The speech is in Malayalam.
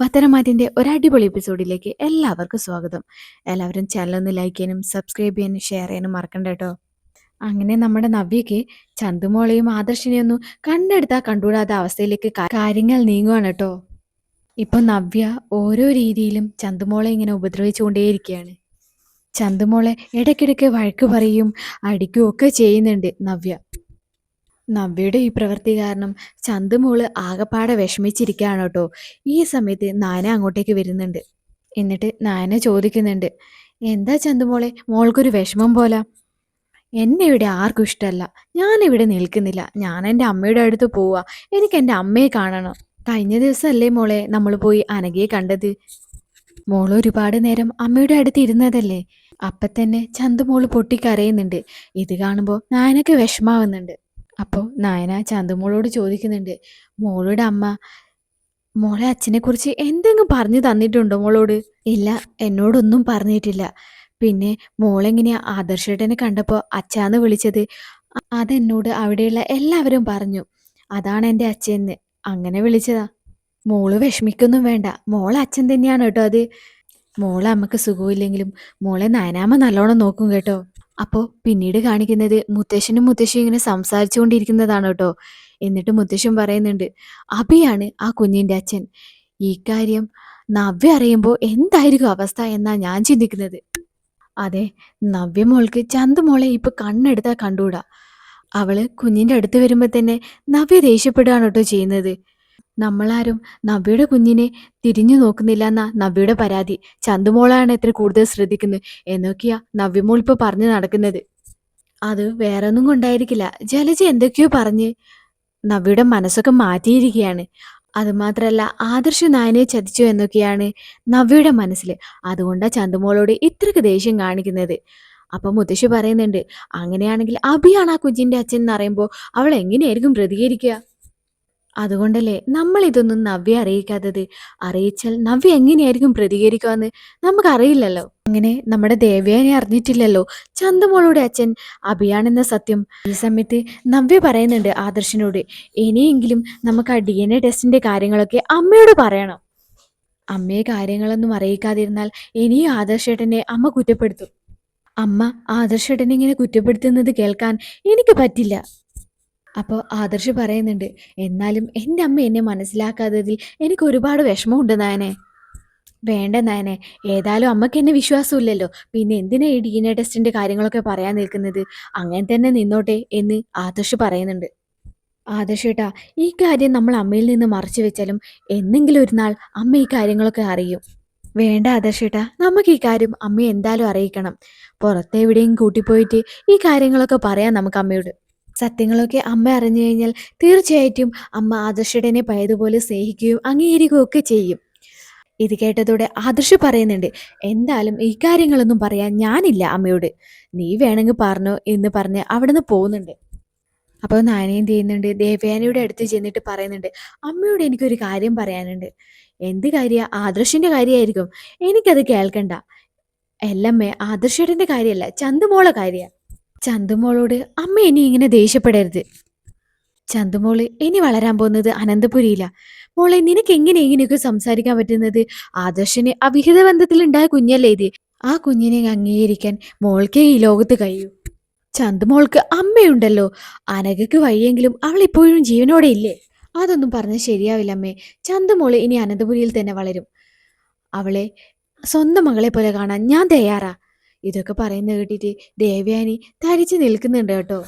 പത്തനമാറ്റിന്റെ ഒരടിപൊളി എപ്പിസോഡിലേക്ക് എല്ലാവർക്കും സ്വാഗതം. എല്ലാവരും ചാനൽ ഒന്ന് ലൈക്ക് ചെയ്യാനും സബ്സ്ക്രൈബ് ചെയ്യാനും ഷെയർ ചെയ്യാനും മറക്കണ്ട കേട്ടോ. അങ്ങനെ നമ്മുടെ നവ്യയ്ക്ക് ചന്തുമോളെയും ആദർശിനെയും ഒന്നും കണ്ടെടുത്താൽ കണ്ടുകൂടാത്ത അവസ്ഥയിലേക്ക് കാര്യങ്ങൾ നീങ്ങുവാണ് കേട്ടോ. ഇപ്പം നവ്യ ഓരോ രീതിയിലും ചന്തുമോളെ ഇങ്ങനെ ഉപദ്രവിച്ചുകൊണ്ടേയിരിക്കുകയാണ്. ചന്തുമോളെ ഇടയ്ക്കിടയ്ക്ക് വഴക്ക് പറയും അടിക്കുകയൊക്കെ ചെയ്യുന്നുണ്ട് നവ്യ. നവ്യയുടെ ഈ പ്രവൃത്തി കാരണം ചന്തുമോൾ ആകപ്പാടെ വിഷമിച്ചിരിക്കുകയാണ് കേട്ടോ. ഈ സമയത്ത് നാന അങ്ങോട്ടേക്ക് വരുന്നുണ്ട്. എന്നിട്ട് നാന ചോദിക്കുന്നുണ്ട് എന്താ ചന്തുമോളെ മോൾക്കൊരു വിഷമം പോലാ? എന്നെ ഇവിടെ ആർക്കും ഇഷ്ടമല്ല ഞാനിവിടെ നിൽക്കുന്നില്ല. ഞാൻ എന്റെ അമ്മയുടെ അടുത്ത് പോവാ. എനിക്ക് എന്റെ അമ്മയെ കാണണം. കഴിഞ്ഞ ദിവസമല്ലേ മോളെ നമ്മൾ പോയി അനഘയെ കണ്ടത്? മോൾ ഒരുപാട് നേരം അമ്മയുടെ അടുത്ത് ഇരുന്നതല്ലേ? അപ്പം തന്നെ ചന്തുമോൾ പൊട്ടിക്കരയുന്നുണ്ട്. ഇത് കാണുമ്പോൾ നാനൊക്കെ വിഷമാവുന്നുണ്ട്. അപ്പോൾ നായന ചന്തുമോളോട് ചോദിക്കുന്നുണ്ട് മോളുടെ അമ്മ മോളെ അച്ഛനെ കുറിച്ച് എന്തെങ്കിലും പറഞ്ഞു തന്നിട്ടുണ്ടോ മോളോട്? ഇല്ല എന്നോടൊന്നും പറഞ്ഞിട്ടില്ല. പിന്നെ മോളെങ്ങനെയാ ആദർശേട്ടനെ കണ്ടപ്പോൾ അച്ഛാന്ന് വിളിച്ചത്? അതെന്നോട് അവിടെയുള്ള എല്ലാവരും പറഞ്ഞു. അതാണ് എന്റെ അച്ഛന്ന് അങ്ങനെ വിളിച്ചതാ. മോൾ വിഷമിക്കൊന്നും വേണ്ട. മോളെ അച്ഛൻ തന്നെയാണ് കേട്ടോ അത്. മോളെ അമ്മയ്ക്ക് സുഖമില്ലെങ്കിലും മോളെ നയനാമ്മ നല്ലോണം നോക്കും കേട്ടോ. അപ്പോ പിന്നീട് കാണിക്കുന്നത് മുത്തശ്ശനും മുത്തശ്ശിയും ഇങ്ങനെ സംസാരിച്ചുകൊണ്ടിരിക്കുന്നതാണ് കേട്ടോ. എന്നിട്ട് മുത്തശ്ശൻ പറയുന്നുണ്ട് അഭിയാണ് ആ കുഞ്ഞിന്റെ അച്ഛൻ. ഈ കാര്യം നവ്യ അറിയുമ്പോൾ എന്തായിരിക്കും അവസ്ഥ എന്നാ ഞാൻ ചിന്തിക്കുന്നത്. അതെ നവ്യ മോൾക്ക് ചന്ത് മോളെ ഇപ്പൊ കണ്ണെടുത്താ കണ്ടുകൂടാ. അവൾ കുഞ്ഞിന്റെ അടുത്ത് വരുമ്പോ തന്നെ നവ്യ ദേഷ്യപ്പെടുകയാണ് കേട്ടോ ചെയ്യുന്നത്. നമ്മളാരും നവ്യയുടെ കുഞ്ഞിനെ തിരിഞ്ഞു നോക്കുന്നില്ല എന്നാ നവ്യയുടെ പരാതി ചന്തുമോളാണ് എത്ര കൂടുതൽ ശ്രദ്ധിക്കുന്നത്. എന്നൊക്കെയാ നവ്യമോൾ ഇപ്പൊ പറഞ്ഞു നടക്കുന്നത്. അത് വേറെ ഒന്നും കൊണ്ടായിരിക്കില്ല. ജലജ എന്തൊക്കെയോ പറഞ്ഞ് നവ്യയുടെ മനസ്സൊക്കെ മാറ്റിയിരിക്കുകയാണ്. അതുമാത്രല്ല ആദർശ നായനെ ചതിച്ചു എന്നൊക്കെയാണ് നവ്യയുടെ മനസ്സിൽ അതുകൊണ്ടാ ചന്തുമോളോട് ഇത്രക്ക് ദേഷ്യം കാണിക്കുന്നത്. അപ്പൊ മുത്തശ്ശി പറയുന്നുണ്ട് അങ്ങനെയാണെങ്കിൽ അഭിയാണ് ആ കുഞ്ഞിന്റെ അച്ഛൻ എന്ന് പറയുമ്പോൾ അവൾ എങ്ങനെയായിരിക്കും പ്രതികരിക്കുക? അതുകൊണ്ടല്ലേ നമ്മൾ ഇതൊന്നും നവ്യ അറിയിക്കാത്തത്? അറിയിച്ചാൽ നവ്യ എങ്ങനെയായിരിക്കും പ്രതികരിക്കുമെന്ന് നമുക്കറിയില്ലല്ലോ. അങ്ങനെ നമ്മുടെ ദേവ്യാനെ അറിഞ്ഞിട്ടില്ലല്ലോ. ചന്തമോളുടെ അച്ഛൻ അഭിയാണെന്ന സത്യം. ഈ സമയത്ത് നവ്യ പറയുന്നുണ്ട് ആദർശനോട് ഇനിയെങ്കിലും നമുക്ക് ആ ഡി എൻ എ ടെസ്റ്റിന്റെ കാര്യങ്ങളൊക്കെ അമ്മയോട് പറയണം. അമ്മയെ കാര്യങ്ങളൊന്നും അറിയിക്കാതിരുന്നാൽ ഇനിയും ആദർശേട്ടനെ അമ്മ കുറ്റപ്പെടുത്തും. അമ്മ ആദർശേട്ടനെ ഇങ്ങനെ കുറ്റപ്പെടുത്തുന്നത് കേൾക്കാൻ എനിക്ക് പറ്റില്ല. അപ്പോൾ ആദർശ് പറയുന്നുണ്ട് എന്നാലും എന്റെ അമ്മ എന്നെ മനസ്സിലാക്കാത്തതിൽ എനിക്ക് ഒരുപാട് വിഷമമുണ്ട് നായനെ. വേണ്ട നായനെ ഏതായാലും അമ്മയ്ക്ക് എന്നെ വിശ്വാസമില്ലല്ലോ. പിന്നെ എന്തിനാ ഈ ഡി എൻ എ ടെസ്റ്റിന്റെ കാര്യങ്ങളൊക്കെ പറയാൻ നിൽക്കുന്നത്? അങ്ങനെ തന്നെ നിന്നോട്ടെ എന്ന് ആദർശ് പറയുന്നുണ്ട്. ആദർശ് ഏട്ടാ ഈ കാര്യം നമ്മൾ അമ്മയിൽ നിന്ന് മറച്ചു വെച്ചാലും എന്നെങ്കിലും ഒരു നാൾ അമ്മ ഈ കാര്യങ്ങളൊക്കെ അറിയും. വേണ്ട ആദർശ് ഏട്ടാ നമുക്ക് ഈ കാര്യം അമ്മയെ എന്തായാലും അറിയിക്കണം. പുറത്തെവിടെയും കൂട്ടിപ്പോയിട്ട് ഈ കാര്യങ്ങളൊക്കെ പറയാം നമുക്ക് അമ്മയോട്. സത്യങ്ങളൊക്കെ അമ്മ അറിഞ്ഞു കഴിഞ്ഞാൽ തീർച്ചയായിട്ടും അമ്മ ആദർശടനെ പയതുപോലെ സ്നേഹിക്കുകയും അംഗീകരിക്കുകയും ഒക്കെ ചെയ്യും. ഇത് കേട്ടതോടെ ആദർശ് പറയുന്നുണ്ട് എന്തായാലും ഈ കാര്യങ്ങളൊന്നും പറയാൻ ഞാനില്ല അമ്മയോട്. നീ വേണമെങ്കിൽ പറഞ്ഞോ എന്ന് പറഞ്ഞ് അവിടുന്ന് പോകുന്നുണ്ട്. അപ്പോൾ നാന എന്ത് ചെയ്യുന്നുണ്ട് ദേവയാനയുടെ അടുത്ത് ചെന്നിട്ട് പറയുന്നുണ്ട് അമ്മയോട് എനിക്കൊരു കാര്യം പറയാനുണ്ട്. എന്ത് കാര്യ? ആദർശിന്റെ കാര്യമായിരിക്കും എനിക്കത് കേൾക്കണ്ട. എല്ലമ്മേ ആദർശടന്റെ കാര്യമല്ല ചന്തുമോളെ കാര്യ. ചന്തുമോളോട് അമ്മ ഇനി ഇങ്ങനെ ദേഷ്യപ്പെടരുത്. ചന്തുമോൾ ഇനി വളരാൻ പോകുന്നത് അനന്തപുരിയില. മോളെ നിനക്ക് എങ്ങനെ ഇങ്ങനെയൊക്കെ സംസാരിക്കാൻ പറ്റുന്നത്? ആദർശന് അവിഹിത ബന്ധത്തിലുണ്ടായ കുഞ്ഞല്ലേ ഇത്. ആ കുഞ്ഞിനെ അംഗീകരിക്കാൻ മോൾക്കേ ഈ ലോകത്ത് കഴിയൂ. ചന്തുമോൾക്ക് അമ്മയുണ്ടല്ലോ. അനഘയ്ക്ക് വയ്യെങ്കിലും അവൾ ഇപ്പോഴും ജീവനോടെ ഇല്ലേ? അതൊന്നും പറഞ്ഞ് ശരിയാവില്ല അമ്മേ. ചന്തുമോൾ ഇനി അനന്തപുരിയിൽ തന്നെ വളരും. അവളെ സ്വന്തം മകളെ പോലെ കാണാൻ ഞാൻ തയ്യാറാ. ഇതൊക്കെ പറയുന്നത് കേട്ടിട്ട് ദേവയാനി തരിച്ചു നിൽക്കുന്നുണ്ട് കേട്ടോ.